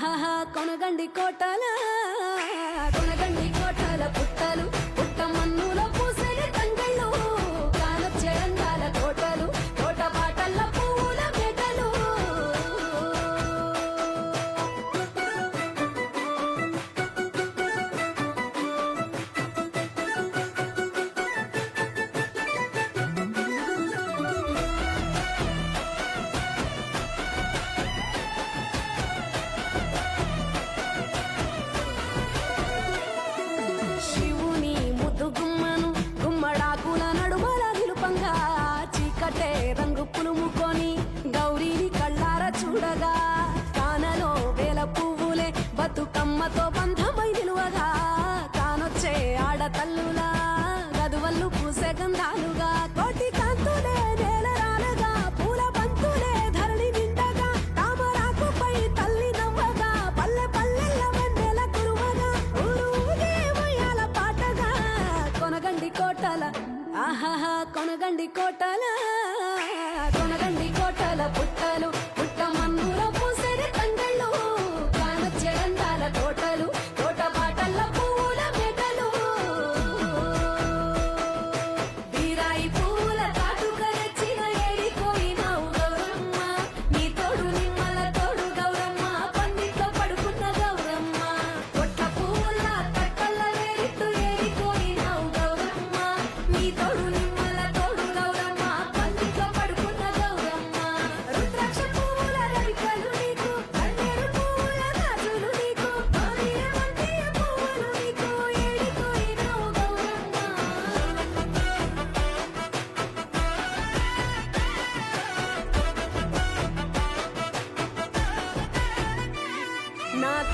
ఆహాహా కొనగండి బతుకమ్మతో బంధమై నిలువగా కానొచ్చే ఆడతల్లులా గదువల్లు పూసే గంధాలుగా కోటి కాంతులే నేల రాలగా పూల బంతులే ధరణి నిండగా తామరాకుపై తల్లి నవ్వగా పల్లె పల్లెల వన్నెల కురువగా ఊరు పాటగా కొనగండి కోటల ఆహాహా కొనగండి కోటల కొన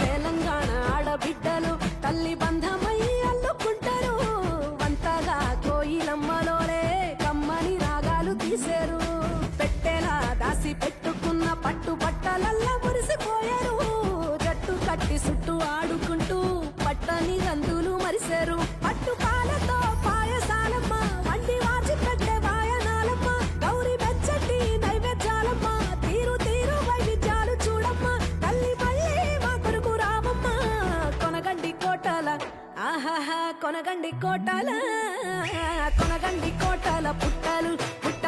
తెలంగాణ ఆడబిడ్డలు తల్లి బంధమై అల్లుకుంటారు. వంతగా కోయిలమ్మలోనే కమ్మని రాగాలు తీశారు పెట్టేలా దాసి పెట్టుకున్న పట్టు బట్టలల్లా మురిసిపోయారు. జట్టు కట్టి చుట్టూ ఆడుకుంటూ పట్టని రందులు మరిశారు ఆహాహా కొనగండి కోటల కొనగండి కోటల పుట్టలు పుట్ట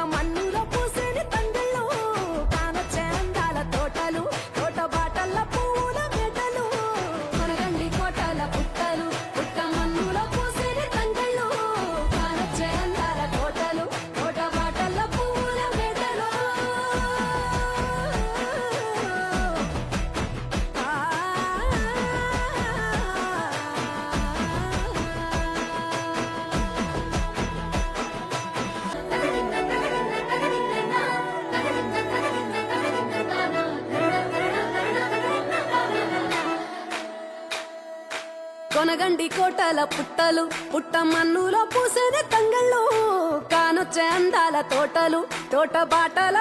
కొనగండి కోటల పుట్టలు పుట్ట మన్నులో పూసేది తంగళ్ళు కానొచ్చే అందాల తోటలు తోట బాటల